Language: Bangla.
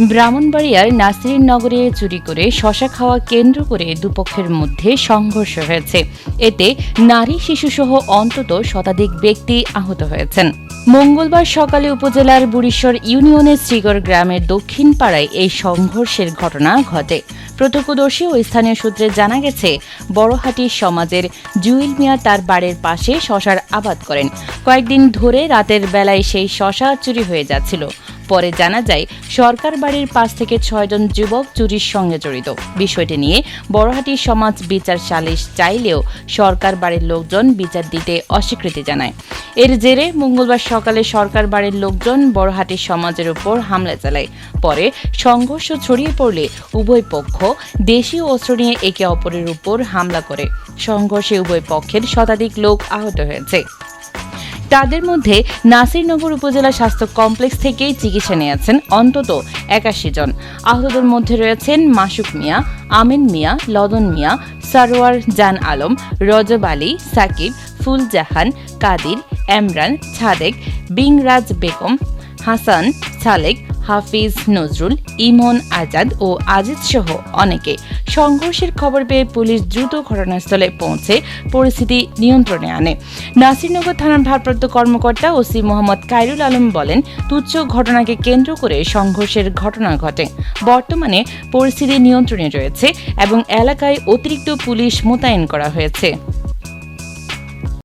ব্রাহ্মণবাড়িয়ার নাসিরনগরে চুরি করে শশা খাওয়া কেন্দ্র করে দুপক্ষের মধ্যে সংঘর্ষ হয়েছে। এতে নারী, শিশুসহ অন্তত শতাধিক ব্যক্তি আহত হয়েছেন। মঙ্গলবার সকালে উপজেলার বুড়িশ্বর ইউনিয়নের শ্রীগড় গ্রামের দক্ষিণ পাড়ায় এই সংঘর্ষের ঘটনা ঘটে। প্রত্যক্ষদর্শী ও স্থানীয় সূত্রে জানা গেছে, বড়হাটি সমাজের জুয়েল মিয়া তার বাড়ির পাশে শশার আবাদ করেন। কয়েকদিন ধরে রাতের বেলায় সেই শশা চুরি হয়ে যাচ্ছিল। পরে জানা যায়, সরকার বাড়ির পাশ থেকে ছয়জন যুবক চুরির সঙ্গে জড়িত। বিষয়টি নিয়ে বড়হাটি সমাজ বিচার সালিশ চাইলেও সরকার বাড়ির লোকজন বিচার দিতে অস্বীকৃতি জানায়। এর জেরে মঙ্গলবার সকালে সরকার বাড়ির লোকজন বড়হাটি সমাজের উপর হামলা চালায়। পরে সংঘর্ষ ছড়িয়ে পড়লে উভয় পক্ষ দেশীয় অস্ত্র নিয়ে একে অপরের উপর হামলা করে। সংঘর্ষে উভয় পক্ষের শতাধিক লোক আহত হয়েছে। তাদের মধ্যে নাসিরনগর উপজেলা স্বাস্থ্য কমপ্লেক্স থেকেই চিকিৎসা নিয়েছেন অন্তত একাশি জন। আহতদের মধ্যে রয়েছেন মাসুক মিয়া, আমিন মিয়া, লদন মিয়া, সারোয়ার জান আলম, রজব আলী, সাকিব, ফুলজাহান, কাদির, এমরান, ছাদেক, বিংরাজ বেগম, হাসান, সালেক হাফিজ নজরুল, ইমন আজাদ ও আজিজ সহ অনেকে সংঘর্ষের খবর পেয়ে পুলিশ দ্রুত ঘটনাস্থলে পৌঁছে পরিস্থিতি নিয়ন্ত্রণে আনে। নাসিরনগর থানার ভারপ্রাপ্ত কর্মকর্তা ওসি মোহাম্মদ কাইরুল আলম বলেন, তুচ্ছ ঘটনাকে কেন্দ্র করে সংঘর্ষের ঘটনা ঘটে। বর্তমানে পরিস্থিতি নিয়ন্ত্রণে রয়েছে এবং এলাকায় অতিরিক্ত পুলিশ মোতায়েন করা হয়েছে।